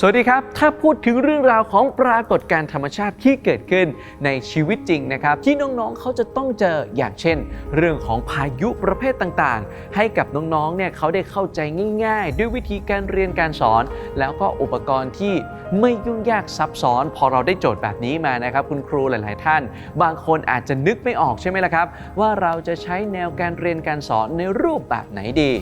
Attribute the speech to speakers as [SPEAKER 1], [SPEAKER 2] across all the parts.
[SPEAKER 1] สวัสดีครับ ถ้าพูดถึงเรื่องราวของปรากฏการธรรมชาติที่เกิดขึ้นในชีวิตจริงนะครับ ที่น้องๆเขาจะต้องเจออย่างเช่น เรื่องของพายุประเภทต่างๆ ให้กับน้องๆเนี่ยเขาได้เข้าใจง่าย ๆ ด้วยวิธีการเรียนการสอน แล้วก็อุปกรณ์ที่ไม่ยุ่งยากซับซ้อน พอเราได้โจทย์แบบนี้มานะครับ คุณครูหลาย ๆ ท่าน บางคนอาจจะนึกไม่ออกใช่ไหมล่ะครับ ว่าเราจะใช้แนวการเรียนการสอนในรูปแบบไหนดี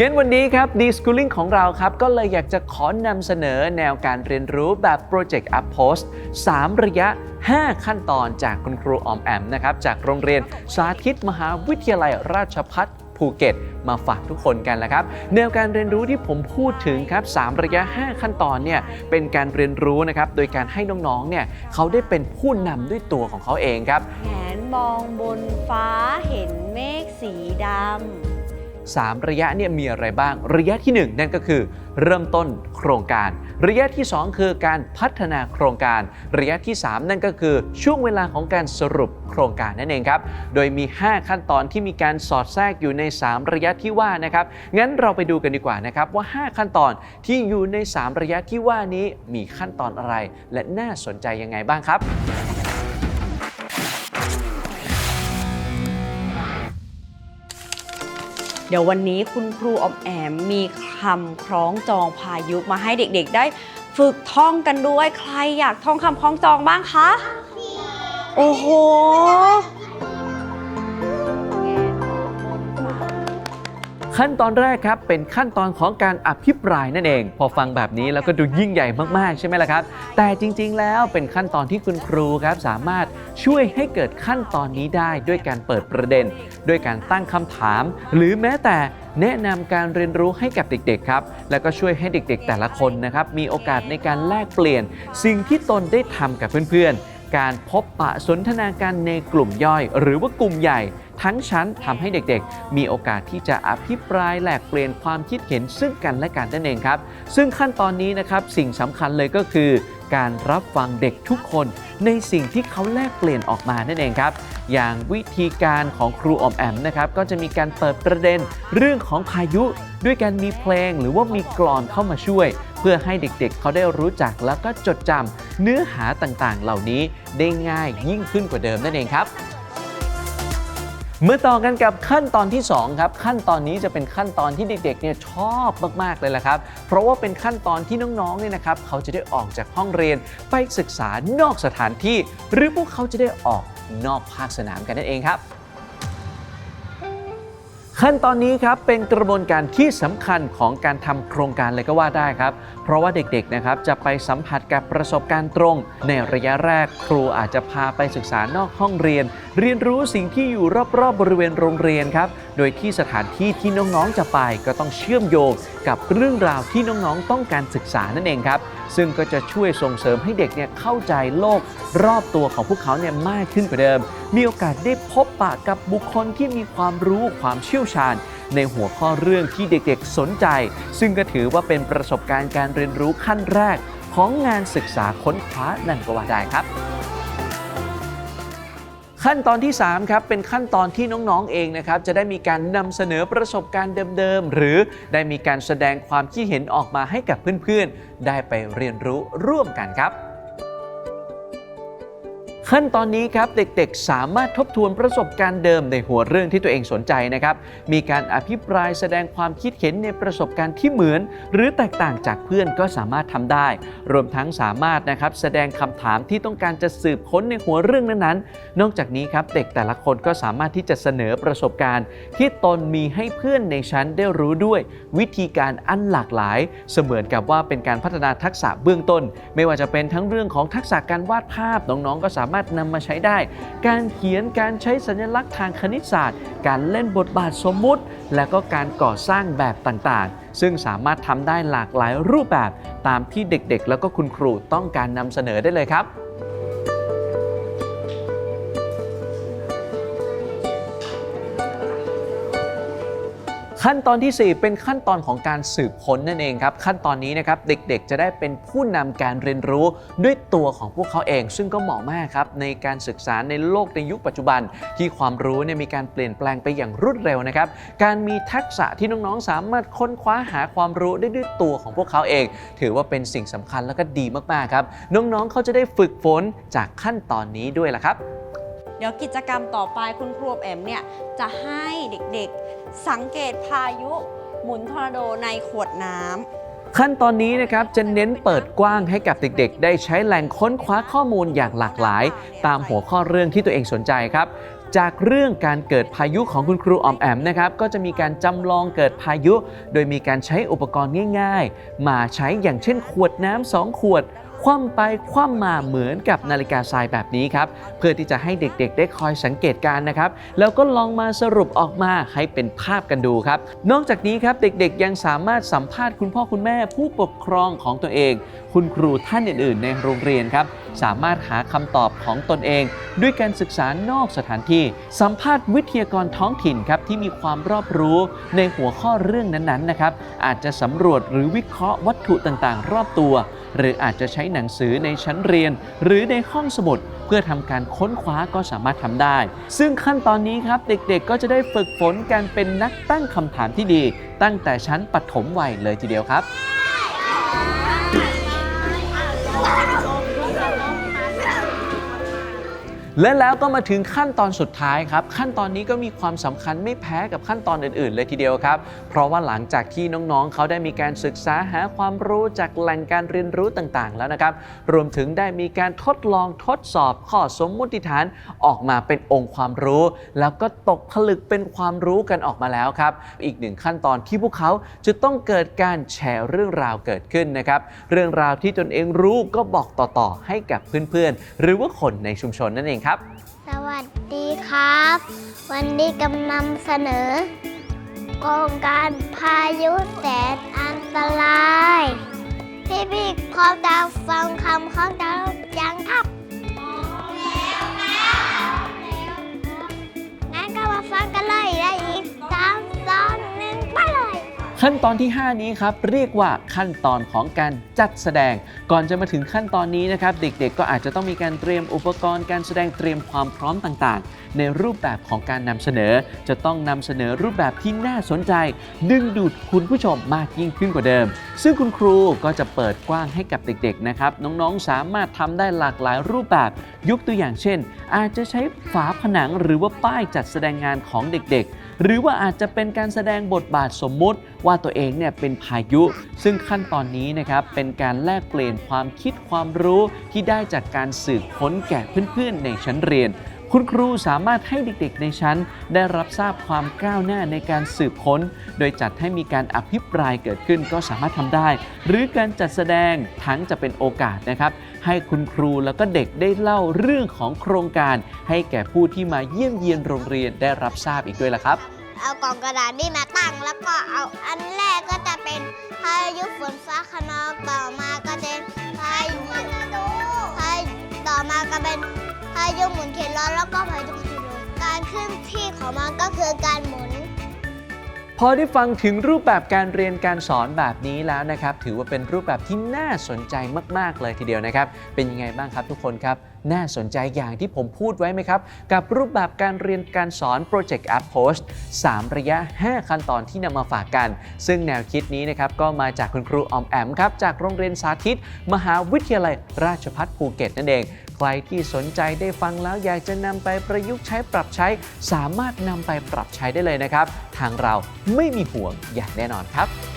[SPEAKER 1] งั้นวันนี้ครับ D Schooling ของเราครับ ก็เลยอยากจะขอนำเสนอแนวการเรียนรู้แบบ Project Up Post 3ระยะ 5 ขั้นตอนจากคุณครูออมแอมนะครับ จากโรงเรียนสาธิตมหาวิทยาลัยราชภัฏภูเก็ตมาฝากทุกคนกันแล้วครับแนวการเรียนรู้ที่ผมพูดถึงครับ 3 ระยะ 5 ขั้นตอนเนี่ยเป็นการเรียนรู้นะครับโดยการให้น้องๆเนี่ยเขาได้เป็นผู้นำด้วยตัวของเขาเองครับ
[SPEAKER 2] แงนมองบนฟ้าเห็นเมฆสีด
[SPEAKER 1] 3 ระยะเนี่ยมีอะไรบ้าง ระยะที่ 1 นั่นก็คือ เริ่มต้นโครงการ ระยะที่ 2 คือการพัฒนาโครงการ ระยะที่ 3 นั่นก็คือช่วงเวลาของการสรุปโครงการนั่นเองครับ โดยมี 5 ขั้นตอนที่มีการสอดแทรกอยู่ใน 3 ระยะที่ว่านะครับ งั้นเราไปดูกันดีกว่านะครับว่า 5 ขั้นตอนที่อยู่ใน 3 ระยะที่ว่านี้มีขั้นตอนอะไร และน่าสนใจยังไงบ้างครับ
[SPEAKER 2] เดี๋ยววันนี้คุณครูอมแอมมีคำคล้องจองพายุมาให้เด็กๆ ได้ฝึกท่องกันด้วย ใครอยากท่องคำคล้องจองบ้างคะ โอ้โห
[SPEAKER 1] ขั้นตอนแรกครับเป็นขั้นตอนของการอภิปรายนั่นเอง พอฟังแบบนี้แล้วก็ดูยิ่งใหญ่มากๆ ใช่ไหมล่ะครับ แต่จริงๆ แล้วเป็นขั้นตอนที่คุณครูครับสามารถช่วยให้เกิดขั้นตอนนี้ได้ด้วยการเปิดประเด็น ด้วยการตั้งคำถาม หรือแม้แต่แนะนำการเรียนรู้ให้กับเด็กๆครับ แล้วก็ช่วยให้เด็กๆ แต่ละคนนะครับมีโอกาสในการแลกเปลี่ยน สิ่งที่ตนได้ทำกับเพื่อนๆการพบปะสนทนาการในกลุ่มย่อย หรือว่ากลุ่มใหญ่ ทั้งชั้นทำให้เด็กๆ มีโอกาสที่จะอภิปรายแลกเปลี่ยนความคิดเห็นซึ่งกันและกันนั่นเองครับ ซึ่งขั้นตอนนี้นะครับสิ่งสำคัญเลยก็คือ การรับฟังเด็กทุกคนในสิ่งที่เขาแลกเปลี่ยนออกมานั่นเองครับ อย่างวิธีการของครูอมแอมนะครับก็จะมีการเปิดประเด็นเรื่องของพายุด้วยการมีเพลงหรือว่ามีกลอนเข้ามาช่วย เพื่อให้เด็กๆเขาได้รู้จักแล้วก็จดจำเนื้อหาต่างๆ เหล่านี้ได้ง่ายยิ่งขึ้นกว่าเดิมนั่นเองครับ เมื่อต่อกันกับขั้นตอนที่2ครับขั้นตอนนี้จะเป็นขั้นตอนที่เด็กๆเนี่ยชอบมากๆเลยละครับ เพราะว่าเป็นขั้นตอนที่น้องๆเนี่ยนะครับเขาจะได้ออกจากห้องเรียนไปศึกษานอกสถานที่ หรือพวกเขาจะได้ออกนอกภาคสนามกันนั่นเองครับ ขั้นตอนนี้ครับเป็นกระบวนการที่สำคัญของการทำโครงการเลยก็ว่าได้ครับ เพราะว่าเด็กๆนะครับจะไปสัมผัสกับประสบการณ์ตรง ในระยะแรกครูอาจจะพาไปศึกษานอกห้องเรียน เรียนรู้สิ่งที่อยู่รอบๆบริเวณโรงเรียนครับ โดยที่สถานที่ที่น้องๆจะไปก็ต้องเชื่อมโยงกับเรื่องราวที่น้องๆต้องการศึกษานั่นเองครับ ซึ่งก็จะช่วยส่งเสริมให้เด็กเนี่ยเข้าใจโลกรอบตัวของพวกเขาเนี่ยมากขึ้นกว่าเดิม มีโอกาสได้พบปะกับบุคคลที่มีความรู้ความเชี่ยวชาญ ในหัวข้อเรื่องที่เด็กๆสนใจ ซึ่งก็ถือว่าเป็นประสบการณ์การเรียนรู้ขั้นแรกของงานศึกษาค้นคว้านั่นก็ว่าได้ครับ ขั้นตอนที่ 3 ครับ เป็นขั้นตอนที่น้องๆเองนะครับ จะได้มีการนำเสนอประสบการณ์เดิมๆ หรือได้มีการแสดงความคิดเห็นออกมาให้กับเพื่อนๆ ได้ไปเรียนรู้ร่วมกันครับ ขั้นตอนนี้ครับเด็กๆ สามารถทบทวนประสบการณ์เดิมในหัวเรื่องที่ตัวเองสนใจนะครับ มีการอภิปรายแสดงความคิดเห็นในประสบการณ์ที่เหมือน หรือแตกต่างจากเพื่อนก็สามารถทำได้ รวมทั้งสามารถนะครับแสดงคำถามที่ต้องการจะสืบค้นในหัวเรื่องนั้นๆ นอกจากนี้ครับเด็กแต่ละคนก็สามารถที่จะเสนอประสบการณ์ ที่ตนมีให้เพื่อนในชั้นได้รู้ด้วย วิธีการอันหลากหลาย เสมือนกับว่าเป็นการพัฒนาทักษะเบื้องต้น ไม่ว่าจะเป็นทั้งเรื่องของทักษะการวาดภาพน้องๆ ก็สามารถามารถนำมาใช้ได้ การเขียนการใช้สัญลักษณ์ทางคณิตศาสตร์ การเล่นบทบาทสมมุติ และก็การก่อสร้างแบบต่างๆ ซึ่งสามารถทำได้หลากหลายรูปแบบตามที่เด็กๆ แล้วก็คุณครูต้องการนำเสนอได้เลยครับ ขั้นตอนทีสี่ 4 เป็นขั้นตอนของการสืบค้นนั่นเองครับขั้นตอนนี้นะครับเด็กๆ จะได้เป็นผู้นำการเรียนรู้ด้วยตัวของพวกเขาเอง ซึ่งก็เหมาะมากครับในการศึกษาในโลกในยุคปัจจุบัน ที่ความรู้เนี่ยมีการเปลี่ยนแปลงไปอย่างรวดเร็วนะครับการมีทักษะที่น้องๆ สามารถค้นคว้าหาความรู้ได้ด้วยตัวของพวกเขาเอง ถือว่าเป็นสิ่งสำคัญและก็ดีมากๆครับน้องๆเขาจะได้ฝึกฝนจากขั้นตอนนี้ด้วยล่ะครับ
[SPEAKER 2] ดี๋ยวกิจกรรมต่อไปคุณครูแอมเนี่ยจะให้เด็กๆ สังเกตพายุหมุนทอร์นาโดในขวดน้ำ
[SPEAKER 1] ขั้นตอนนี้นะครับจะเน้นเปิดกว้างให้กับเด็กๆ ได้ใช้แหล่งค้นคว้าข้อมูลอย่างหลากหลาย ตามหัวข้อเรื่องที่ตัวเองสนใจครับ จากเรื่องการเกิดพายุของคุณครูออมแอมนะครับก็จะมีการจำลองเกิดพายุ โดยมีการใช้อุปกรณ์ง่าย ๆ มาใช้อย่างเช่น ขวดน้ำสองขวด คว่ำไปคว่ำมาเหมือนกับนาฬิกาทรายแบบนี้ครับ เพื่อที่จะให้เด็กๆ ได้คอยสังเกตการ์นะครับ แล้วก็ลองมาสรุปออกมาให้เป็นภาพกันดูครับ นอกจากนี้ครับเด็กๆ ยังสามารถสัมภาษณ์คุณพ่อคุณแม่ผู้ปกครองของตัวเอง คุณครูท่านอื่นๆ ในโรงเรียนครับ สามารถหาคำตอบของตนเอง ด้วยการศึกษานอกสถานที่ สัมภาษณ์วิทยากรท้องถิ่นครับที่มีความรอบรู้ในหัวข้อเรื่องนั้นๆนะครับอาจจะสำรวจหรือวิเคราะห์วัตถุต่างๆ รอบตัว หรืออาจจะใช้หนังสือในชั้นเรียน หรือในห้องสมุด เพื่อทำการค้นคว้าก็สามารถทำได้ ซึ่งขั้นตอนนี้ครับเด็กๆ ก็จะได้ฝึกฝนการเป็นนักตั้งคำถามที่ดี ตั้งแต่ชั้นปฐมวัยเลยทีเดียวครับ และแล้วก็มาถึงขั้นตอนสุดท้ายครับ ขั้นตอนนี้ก็มีความสำคัญไม่แพ้กับขั้นตอนอื่น ๆ เลยทีเดียวครับ เพราะว่าหลังจากที่น้องๆ เขาได้มีการศึกษาหาความรู้จากแหล่งการเรียนรู้ต่างๆ แล้วนะครับ รวมถึงได้มีการทดลองทดสอบข้อสมมุติฐานออกมาเป็นองค์ความรู้ แล้วก็ตกผลึกเป็นความรู้กันออกมาแล้วครับ อีกหนึ่งขั้นตอนที่พวกเขาจะต้องเกิดการแชร์เรื่องราวเกิดขึ้นนะครับ เรื่องราวที่ตนเองรู้ก็บอกต่อๆให้กับเพื่อนๆ หรือว่าคนในชุมชนนั่นเองครับ
[SPEAKER 3] สวัสดีครับ วันนี้กำลังเสนอ โครงการพายุแสนอันตราย พี่พี่พร้อมจะฟังคำข้องดายังครับ
[SPEAKER 1] ขั้นตอนที่ 5 นี้ครับเรียกว่าขั้นตอนของการจัดแสดง ก่อนจะมาถึงขั้นตอนนี้นะครับ เด็กๆ ก็อาจจะต้องมีการเตรียมอุปกรณ์การแสดงเตรียมความพร้อมต่างๆ ในรูปแบบของการนำเสนอ จะต้องนำเสนอรูปแบบที่น่าสนใจ ดึงดูดคุณผู้ชมมากยิ่งขึ้นกว่าเดิม ซึ่งคุณครูก็จะเปิดกว้างให้กับเด็กๆนะครับน้องๆสามารถทำได้หลากหลายรูปแบบยกตัวอย่างเช่น อาจจะใช้ฝาผนังหรือว่าป้ายจัดแสดงงานของเด็กๆ หรือว่าอาจจะเป็นการแสดงบทบาทสมมุติว่าตัวเองเนี่ยเป็นพายุ ซึ่งขั้นตอนนี้นะครับเป็นการแลกเปลี่ยนความคิดความรู้ที่ได้จากการสืบค้นแก่เพื่อนๆในชั้นเรียน คุณครูสามารถให้เด็กๆในชั้น ได้รับทราบความก้าวหน้าในการสืบค้น โดยจัดให้มีการอภิปรายเกิดขึ้นก็สามารถทำได้ หรือการจัดแสดงทั้งจะเป็นโอกาสนะครับ ให้คุณครูแล้วก็เด็กได้เล่าเรื่องของโครงการ ให้แก่ผู้ที่มาเยี่ยมเยียนโรงเรียนได้รับทราบอีกด้วยล่ะครับ
[SPEAKER 3] เอากล่องกระดาษนี่มาตั้งแล้วก็เอาอันแรกก็จะเป็นพายุฝนฟ้าขนองต่อมาก็ายุหมุนเข็นล้อแล้วก็พายุทีโรการขึ้นที่ของมันก็คือการหมุน
[SPEAKER 1] พอได้ฟังถึงรูปแบบการเรียนการสอนแบบนี้แล้วนะครับ ถือว่าเป็นรูปแบบที่น่าสนใจมาก ๆ เลยทีเดียวนะครับ เป็นยังไงบ้างครับทุกคนครับ น่าสนใจอย่างที่ผมพูดไว้ไหมครับ กับรูปแบบการเรียนการสอน Project App Post 3 ระยะ 5 ขั้นตอนที่นำมาฝากกัน ซึ่งแนวคิดนี้นะครับก็มาจากคุณครูออมแอมครับจากโรงเรียนสาธิต มหาวิทยาลัยราชภัฏภูเก็ตนั่นเอง ใครที่สนใจได้ฟังแล้วอยากจะนำไปประยุกต์ใช้ปรับใช้ สามารถนำไปปรับใช้ได้เลยนะครับ ทางเราไม่มีห่วงอย่างแน่นอนครับ